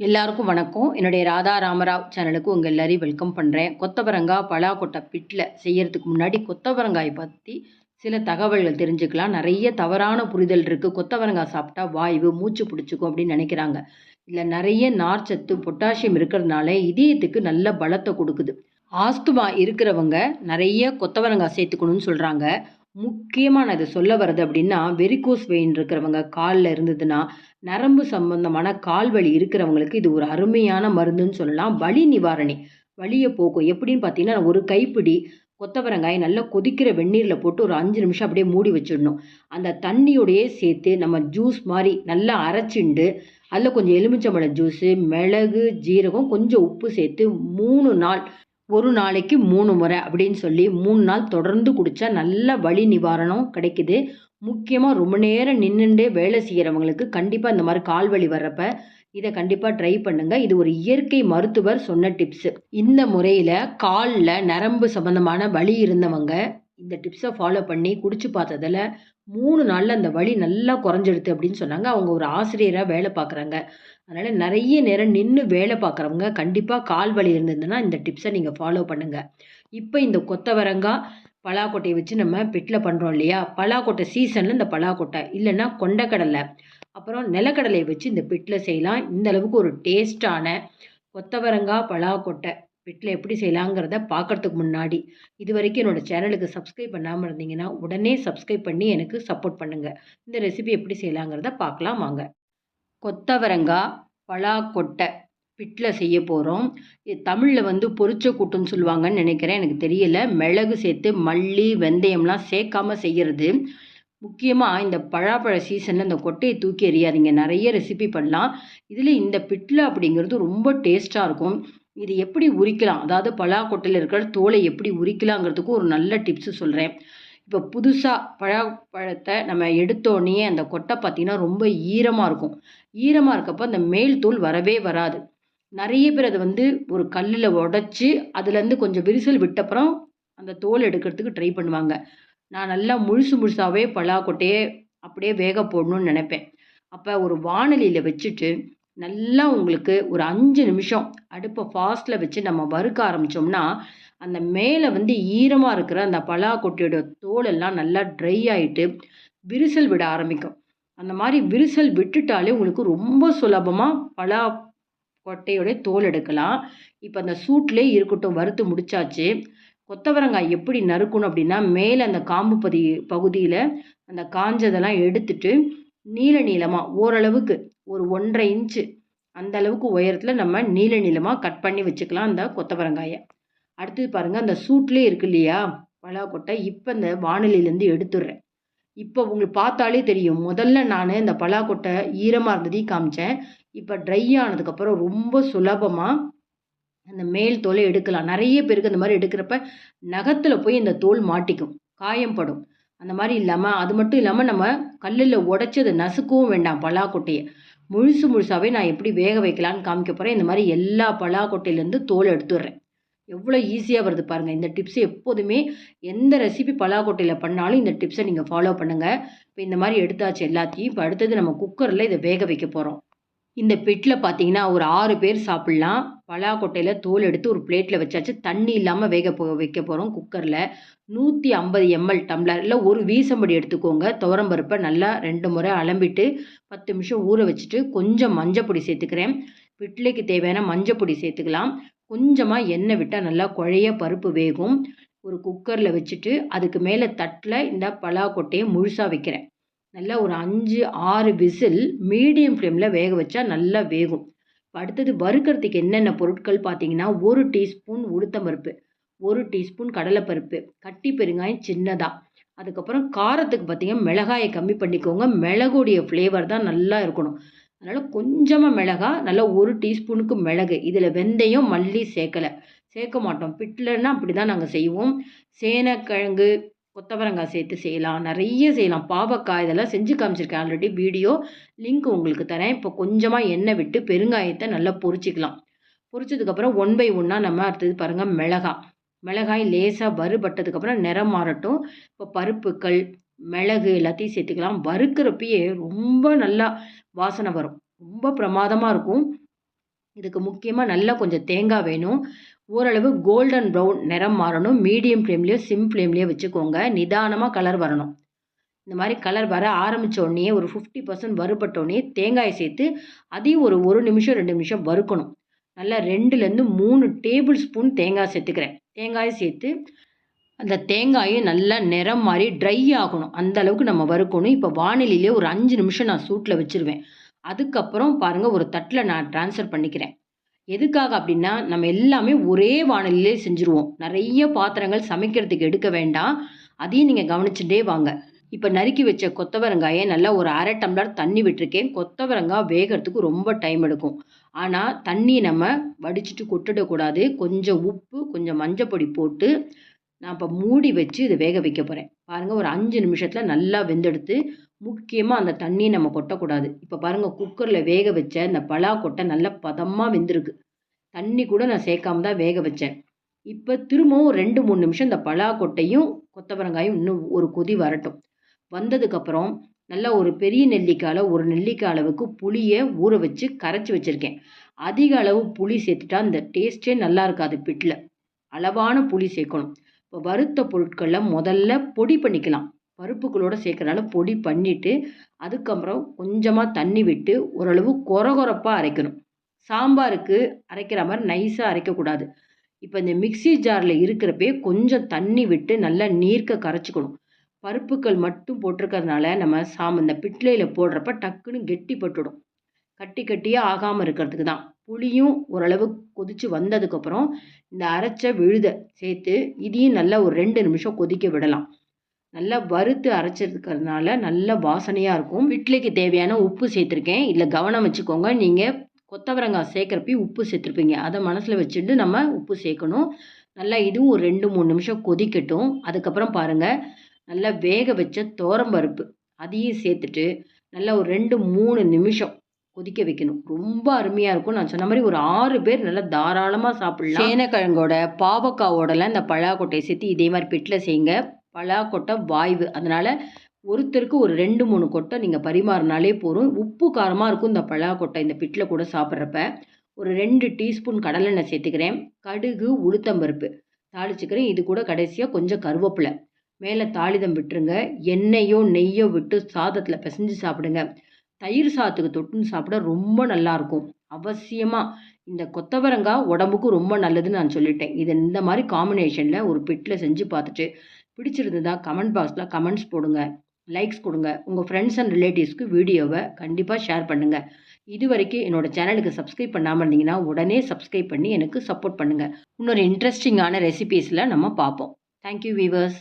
எல்லாருக்கும் வணக்கம். என்னுடைய ராதா ராமராவ் சேனலுக்கு உங்கள் எல்லாரையும் வெல்கம் பண்ணுறேன் கொத்தவரங்காய் பலாக்கொட்டை பிட்டில் செய்யறதுக்கு முன்னாடி கொத்தவரங்காயை பற்றி சில தகவல்கள் தெரிஞ்சுக்கலாம். நிறைய தவறான புரிதல் இருக்குது கொத்தவரங்காய் சாப்பிட்டா வாய்வு மூச்சு பிடிச்சிக்கும் அப்படின்னு நினைக்கிறாங்க. இதில் நிறைய நார்ச்சத்து பொட்டாசியம் இருக்கிறதுனால இதயத்துக்கு நல்ல பலத்தை கொடுக்குது. ஆஸ்துமா இருக்கிறவங்க நிறைய கொத்தவரங்காய் சேர்த்துக்கணும்னு சொல்கிறாங்க முக்கியமாக நான் இதை சொல்ல வர்றது அப்படின்னா வெரிகோஸ் வெயின் இருக்கிறவங்க காலில் இருந்ததுன்னா நரம்பு சம்பந்தமான கால் வலி இருக்கிறவங்களுக்கு இது ஒரு அருமையான மருந்துன்னு சொல்லலாம். வலி நிவாரணி வலியை போக்கும். எப்படின்னு பார்த்தீங்கன்னா ஒரு கைப்பிடி கொத்தவரங்காய் நல்லா கொதிக்கிற வெந்நீரில் போட்டு ஒரு அஞ்சு நிமிஷம் அப்படியே மூடி வச்சிடணும். அந்த தண்ணியோடையே சேர்த்து நம்ம ஜூஸ் மாதிரி நல்லா அரைச்சிண்டு அதில் கொஞ்சம் எலுமிச்சம்பழம் ஜூஸு மிளகு ஜீரகம் கொஞ்சம் உப்பு சேர்த்து மூணு நாள் ஒரு நாளைக்கு மூணு முறை அப்படின்னு சொல்லி மூணு நாள் தொடர்ந்து குடித்தா நல்ல வலி நிவாரணம் கிடைக்குது. முக்கியமாக ரொம்ப நேரம் நின்றுண்டே வேலை செய்கிறவங்களுக்கு கண்டிப்பாக இந்த மாதிரி கால் வலி வர்றப்ப இதை கண்டிப்பாக ட்ரை பண்ணுங்கள் இது ஒரு இயற்கை மருத்துவர் சொன்ன டிப்ஸு இந்த முறையில் காலில் நரம்பு சம்மந்தமான வலி இருந்தவங்க இந்த டிப்ஸை ஃபாலோ பண்ணி குடிச்சு பார்த்ததில் மூணு நாளில் அந்த வலி நல்லா குறைஞ்சிடுது அப்படின்னு சொன்னாங்க. அவங்க ஒரு ஆசிரியராக வேலை பார்க்குறாங்க. அதனால் நிறைய நேரம் நின்று வேலை பார்க்குறவங்க கண்டிப்பாக கால் வலி இருந்ததுன்னா இந்த டிப்ஸை நீங்கள் ஃபாலோ பண்ணுங்கள் இப்போ இந்த கொத்தவரங்காய் பலாக்கொட்டையை வச்சு நம்ம பிட்டில் பண்ணுறோம் இல்லையா? பலாக்கொட்டை சீசனில் இந்த பலாக்கொட்டை இல்லைன்னா கொண்டக்கடலை. அப்புறம் நிலக்கடலையை வச்சு இந்த பிட்டில் செய்யலாம். இந்த அளவுக்கு ஒரு டேஸ்டான கொத்தவரங்காய் பலாக்கொட்டை பிட்டில் எப்படி செய்யலாங்கிறத பார்க்குறதுக்கு முன்னாடி இது வரைக்கும் என்னோடய சேனலுக்கு சப்ஸ்கிரைப் பண்ணாமல் இருந்தீங்கன்னா உடனே சப்ஸ்கிரைப் பண்ணி எனக்கு சப்போர்ட் பண்ணுங்கள் இந்த ரெசிபி எப்படி செய்யலாங்கிறத பார்க்கலாம் வாங்க. கொத்தவரங்காய் பலாக்கொட்டை பிட்டில் செய்ய போகிறோம் இது தமிழில் வந்து பொரிச்ச கூட்டுன்னு சொல்லுவாங்கன்னு நினைக்கிறேன். எனக்கு தெரியல. மிளகு சேர்த்து மல்லி வெந்தயம்லாம் சேர்க்காமல் செய்கிறது முக்கியமாக இந்த பழாப்பழ சீசனில் இந்த கொட்டையை தூக்கி எறியாதீங்க. நிறைய ரெசிபி பண்ணலாம். இதில் இந்த பிட்டில் அப்படிங்கிறது ரொம்ப டேஸ்ட்டாக இருக்கும். இது எப்படி உரிக்கலாம்? அதாவது பலாக்கொட்டையில் இருக்கிற தோலை எப்படி உரிக்கலாங்கிறதுக்கு ஒரு நல்ல டிப்ஸு சொல்கிறேன் இப்போ புதுசாக பழாப்பழத்தை நம்ம எடுத்தோடனே அந்த கொட்டை பார்த்திங்கன்னா ரொம்ப ஈரமாக இருக்கும். ஈரமாக இருக்கப்போ அந்த மேல் தோல் வரவே வராது. நிறைய பேர் அதை வந்து ஒரு கல்லில் உடச்சி அதுலேருந்து கொஞ்சம் விரிசல் விட்டப்புறம் அந்த தோல் எடுக்கிறதுக்கு ட்ரை பண்ணுவாங்க. நான் நல்லா முழுசு முழுசாகவே பலாக்கொட்டையே அப்படியே வேக போடணும்னு நினைப்பேன். அப்போ ஒரு வானலியில் வச்சுட்டு நல்லா உங்களுக்கு ஒரு அஞ்சு நிமிஷம் அடுப்பை ஃபாஸ்ட்டில் வச்சு நம்ம வறுக்க ஆரம்பித்தோம்னா அந்த மேலே வந்து ஈரமாக இருக்கிற அந்த பலாக்கொட்டையோட தோலெல்லாம் நல்லா ட்ரை ஆகிட்டு விரிசல் விட ஆரம்பிக்கும். அந்த மாதிரி விரிசல் விட்டுட்டாலே உங்களுக்கு ரொம்ப சுலபமாக பலா கொட்டையோடைய தோல் எடுக்கலாம். இப்போ அந்த சூட்லேயே இருக்கட்டும் வறுத்து முடிச்சாச்சு. கொத்தவரங்காய் எப்படி நறுக்கணும் அப்படின்னா மேலே அந்த காம்பு பதி பகுதியில் அந்த காஞ்சதெல்லாம் எடுத்துட்டு நீல நீளமாக ஓரளவுக்கு ஒரு ஒன்றரை இன்ச்சு அந்த அளவுக்கு உயரத்தில் நம்ம நீல நீளமாக கட் பண்ணி வச்சுக்கலாம் அந்த கொத்தவரங்காயை. அடுத்தது பாருங்கள் அந்த சூட்லேயே இருக்கு இல்லையா பலாக்கொட்டை இப்போ இந்த வானிலையிலேருந்து எடுத்துடுறேன். இப்போ உங்களுக்கு பார்த்தாலே தெரியும் முதல்ல நான் இந்த பலாக்கொட்டை ஈரமாக இருந்ததையும் காமிச்சேன். இப்போ ட்ரை ஆனதுக்கப்புறம் ரொம்ப சுலபமாக அந்த மேல் தோலை எடுக்கலாம். நிறைய பேருக்கு அந்த மாதிரி எடுக்கிறப்ப நகத்தில் போய் இந்த தோல் மாட்டிக்கும் காயம்படும். அந்த மாதிரி இல்லாமல் அது மட்டும் இல்லாமல் நம்ம கல்லில் உடச்சி அதை நசுக்கவும் வேண்டாம் பலாக்கொட்டையை. முழுசு முழுசாகவே நான் எப்படி வேக வைக்கலான்னு காமிக்க போகிறேன் இந்த மாதிரி எல்லா பலாக்கொட்டையிலேருந்து தோல் எடுத்துடுறேன். எவ்வளோ ஈஸியாக வருது பாருங்கள் இந்த டிப்ஸை எப்போதுமே எந்த ரெசிபி பலாக்கொட்டையில் பண்ணாலும் இந்த டிப்ஸை நீங்கள் ஃபாலோ பண்ணுங்கள் இப்போ இந்த மாதிரி எடுத்தாச்சு எல்லாத்தையும். இப்போ அடுத்தது நம்ம குக்கரில் இதை வேக வைக்க போகிறோம் இந்த பெட்டில் பார்த்தீங்கன்னா ஒரு ஆறு பேர் சாப்பிட்லாம். பலாக்கொட்டையில் தோல் எடுத்து ஒரு பிளேட்டில் வச்சாச்சு. தண்ணி இல்லாமல் வேக போ வைக்க போகிறோம் குக்கரில் நூற்றி ஐம்பது எம்எல் டம்ளர் இல்லை ஒரு வீசம்படி எடுத்துக்கோங்க. துவரம்பருப்பை நல்லா ரெண்டு முறை அலம்பிட்டு பத்து நிமிஷம் ஊற வச்சுட்டு கொஞ்சம் மஞ்சப்பொடி சேர்த்துக்கிறேன். பிட்லைக்கு தேவையான மஞ்சப்பொடி சேர்த்துக்கலாம். கொஞ்சமாக எண்ணெய் விட்டால் நல்லா குழைய பருப்பு வேகும். ஒரு குக்கரில் வச்சுட்டு அதுக்கு மேலே தட்டில் இந்த பலாக்கொட்டையை முழுசாக வைக்கிறேன். நல்லா ஒரு அஞ்சு ஆறு விசில் மீடியம் ஃப்ளேமில் வேக வச்சா நல்லா வேகும். இப்போ அடுத்தது வறுக்கிறதுக்கு என்னென்ன பொருட்கள் பார்த்தீங்கன்னா ஒரு டீஸ்பூன் உளுத்தம்பருப்பு ஒரு டீஸ்பூன் கடலைப்பருப்பு. கட்டி பெருங்காயம் சின்னதாக அதுக்கப்புறம் காரத்துக்கு பார்த்தீங்கன்னா மிளகாயை கம்மி பண்ணிக்கோங்க. மிளகுடைய ஃப்ளேவர் தான் நல்லா இருக்கணும். அதனால் கொஞ்சமாக மிளகா நல்லா ஒரு டீஸ்பூனுக்கு மிளகு. இதில் வெந்தயம் மல்லி சேர்க்கலை. சேர்க்க மாட்டோம். பிட்லன்னா அப்படி தான் நாங்கள் செய்வோம். சேனக்கிழங்கு கொத்தவரங்காய் சேர்த்து செய்யலாம் நிறைய செய்யலாம். பாவக்காய் இதெல்லாம் செஞ்சு காமிச்சிருக்கேன் ஆல்ரெடி வீடியோ லிங்க் உங்களுக்கு தரேன். இப்போ கொஞ்சமாக எண்ணெய் விட்டு பெருங்காயத்தை நல்லா பொரிச்சிக்கலாம். பொரிச்சதுக்கப்புறம் ஒன் பை ஒன்னாக நம்ம அடுத்தது பாருங்கள் மிளகாய் மிளகாய் லேசாக வறுபட்டதுக்கப்புறம் நிறம் மாறட்டும். இப்போ பருப்புக்கள் மிளகு எல்லாத்தையும் சேர்த்துக்கலாம். வறுக்கிறப்பயே ரொம்ப நல்லா வாசனை வரும். ரொம்ப பிரமாதமாக இருக்கும். இதுக்கு முக்கியமாக நல்லா கொஞ்சம் தேங்காய் வேணும். ஓரளவு கோல்டன் ப்ரௌன் நிறம் மாறணும். மீடியம் ஃப்ளேம்லேயோ சிம் ஃப்ளேம்லேயோ வச்சுக்கோங்க. நிதானமாக கலர் வரணும். இந்த மாதிரி கலர் வர ஆரம்பித்த உடனே ஒரு ஃபிஃப்டி பர்சன்ட் வறுபட்டோடனே தேங்காயை சேர்த்து அதையும் ஒரு ஒரு நிமிஷம் ரெண்டு நிமிஷம் வறுக்கணும். நல்லா ரெண்டுலேருந்து மூணு டேபிள் ஸ்பூன் தேங்காய் சேர்த்துக்கிறேன். தேங்காயை சேர்த்து அந்த தேங்காயும் நல்லா நிறம் மாதிரி ட்ரை ஆகணும். அந்த அளவுக்கு நம்ம வறுக்கணும். இப்போ வானிலையிலே ஒரு அஞ்சு நிமிஷம் நான் சூட்டில் வச்சுருவேன். அதுக்கப்புறம் பாருங்கள் ஒரு தட்டில் நான் ட்ரான்ஸ்ஃபர் பண்ணிக்கிறேன். எதுக்காக அப்படின்னா நம்ம எல்லாமே ஒரே வானொலியிலே செஞ்சுருவோம். நிறைய பாத்திரங்கள் சமைக்கிறதுக்கு எடுக்க வேண்டாம். அதையும் நீங்கள் கவனிச்சுட்டே வாங்க. இப்போ நறுக்கி வச்ச கொத்தவரங்காயை நல்லா ஒரு அரை டம்ளர் தண்ணி விட்டுருக்கேன். கொத்தவரங்காய் வேகிறதுக்கு ரொம்ப டைம் எடுக்கும். ஆனால் தண்ணியை நம்ம வடிச்சிட்டு கொட்டிடக்கூடாது. கொஞ்சம் உப்பு கொஞ்சம் மஞ்சப்பொடி போட்டு நான் இப்போ மூடி வச்சு இதை வேக வைக்க போகிறேன் பாருங்கள் ஒரு அஞ்சு நிமிஷத்தில் நல்லா வெந்தெடுத்து முக்கியமாக அந்த தண்ணியை நம்ம கொட்டக்கூடாது. இப்போ பாருங்கள் குக்கரில் வேக வச்ச இந்த பலா கொட்டை நல்லா பதமாக வெந்திருக்கு. தண்ணி கூட நான் சேர்க்காம தான் வேக வச்சேன். இப்போ திரும்பவும் ரெண்டு மூணு நிமிஷம் இந்த பலா கொட்டையும் கொத்தவரங்காயும் இன்னும் ஒரு கொதி வரட்டும். வந்ததுக்கப்புறம் நல்லா ஒரு பெரிய நெல்லிக்காயில் ஒரு நெல்லிக்காய் அளவுக்கு புளியை ஊற வச்சு கரைச்சி வச்சுருக்கேன். அதிக அளவு புளி சேர்த்துட்டா அந்த டேஸ்ட்டே நல்லா இருக்காது பிட்டில் அளவான புளி சேர்க்கணும். இப்போ வறுத்த பொருட்களில் முதல்ல பொடி பண்ணிக்கலாம். பருப்புகளோடு சேர்க்கறனால பொடி பண்ணிவிட்டு அதுக்கப்புறம் கொஞ்சமாக தண்ணி விட்டு ஓரளவு கொரகொரப்பாக அரைக்கணும். சாம்பாருக்கு அரைக்கிற மாதிரி நைஸாக அரைக்கக்கூடாது. இப்போ இந்த மிக்சி ஜாரில் இருக்கிறப்பே கொஞ்சம் தண்ணி விட்டு நல்லா நீர்க்க கரைச்சிக்கணும். பருப்புக்கள் மட்டும் போட்டிருக்கறதுனால நம்ம சாம் இந்த பிட்லையில் போடுறப்ப டக்குன்னு கெட்டி பட்டுடும். கட்டி கட்டியாக ஆகாமல் இருக்கிறதுக்கு தான். புளியும் ஓரளவு கொதித்து வந்ததுக்கப்புறம் இந்த அரைச்ச விழுதை சேர்த்து இதையும் நல்லா ஒரு ரெண்டு நிமிஷம் கொதிக்க விடலாம். நல்லா வறுத்து அரைச்சிருக்கிறதுனால நல்ல வாசனையாக இருக்கும். இட்லிக்கு தேவையான உப்பு சேர்த்துருக்கேன். இதில் கவனம் வச்சுக்கோங்க. நீங்கள் கொத்தவரங்காய் சேர்க்குறப்பையும் உப்பு சேர்த்துருப்பீங்க. அதை மனசில் வச்சுட்டு நம்ம உப்பு சேர்க்கணும். நல்லா இதுவும் ஒரு ரெண்டு மூணு நிமிஷம் கொதிக்கட்டும். அதுக்கப்புறம் பாருங்கள் நல்லா வேக வச்ச தோரம்பருப்பு அதையும் சேர்த்துட்டு நல்லா ஒரு ரெண்டு மூணு நிமிஷம் கொதிக்க வைக்கணும். ரொம்ப அருமையாக இருக்கும். நான் சொன்ன மாதிரி ஒரு ஆறு பேர் நல்லா தாராளமாக சாப்பிட்லாம். சேனக்கிழங்கோட பாவக்காவோடலாம் இந்த பழாக்கொட்டையை சேர்த்து இதே மாதிரி பெட்டில் செய்யுங்க. பலாக்கொட்டை வாய்வு. அதனால் ஒருத்தருக்கு ஒரு ரெண்டு மூணு கொட்டை நீங்கள் பரிமாறினாலே போதும். உப்பு காரமாக இருக்கும் இந்த பலாக்கொட்டை இந்த பிட்டில் கூட சாப்பிட்றப்ப. ஒரு ரெண்டு டீஸ்பூன் கடலெண்ணெய் சேர்த்துக்கிறேன். கடுகு உளுத்தம்பருப்பு தாளிச்சுக்கிறேன். இது கூட கடைசியாக கொஞ்சம் கருவேப்பிலை. மேலே தாளிதம் விட்டுருங்க. எண்ணெயோ நெய்யோ விட்டு சாதத்தில் பிசைஞ்சு சாப்பிடுங்க. தயிர் சாதத்துக்கு தொட்டுன்னு சாப்பிட ரொம்ப நல்லாயிருக்கும். அவசியமாக இந்த கொத்தவரங்காய் உடம்புக்கும் ரொம்ப நல்லதுன்னு நான் சொல்லிட்டேன். இது இந்த மாதிரி காம்பினேஷனில் ஒரு பிட்டில் செஞ்சு பார்த்துட்டு பிடிச்சிருந்ததா கமெண்ட் பாக்ஸில் கமெண்ட்ஸ் போடுங்க லைக்ஸ் கொடுங்க. உங்கள் ஃப்ரெண்ட்ஸ் அண்ட் ரிலேட்டிவ்ஸ்க்கு வீடியோவை கண்டிப்பாக ஷேர் பண்ணுங்கள் இது வரைக்கும் என்னோடய சேனலுக்கு சப்ஸ்கிரைப் பண்ணாமல் இருந்தீங்கன்னா உடனே சப்ஸ்கிரைப் பண்ணி எனக்கு சப்போர்ட் பண்ணுங்கள் இன்னொரு இன்ட்ரெஸ்டிங்கான ரெசிபீஸில் நம்ம பார்ப்போம். Thank you viewers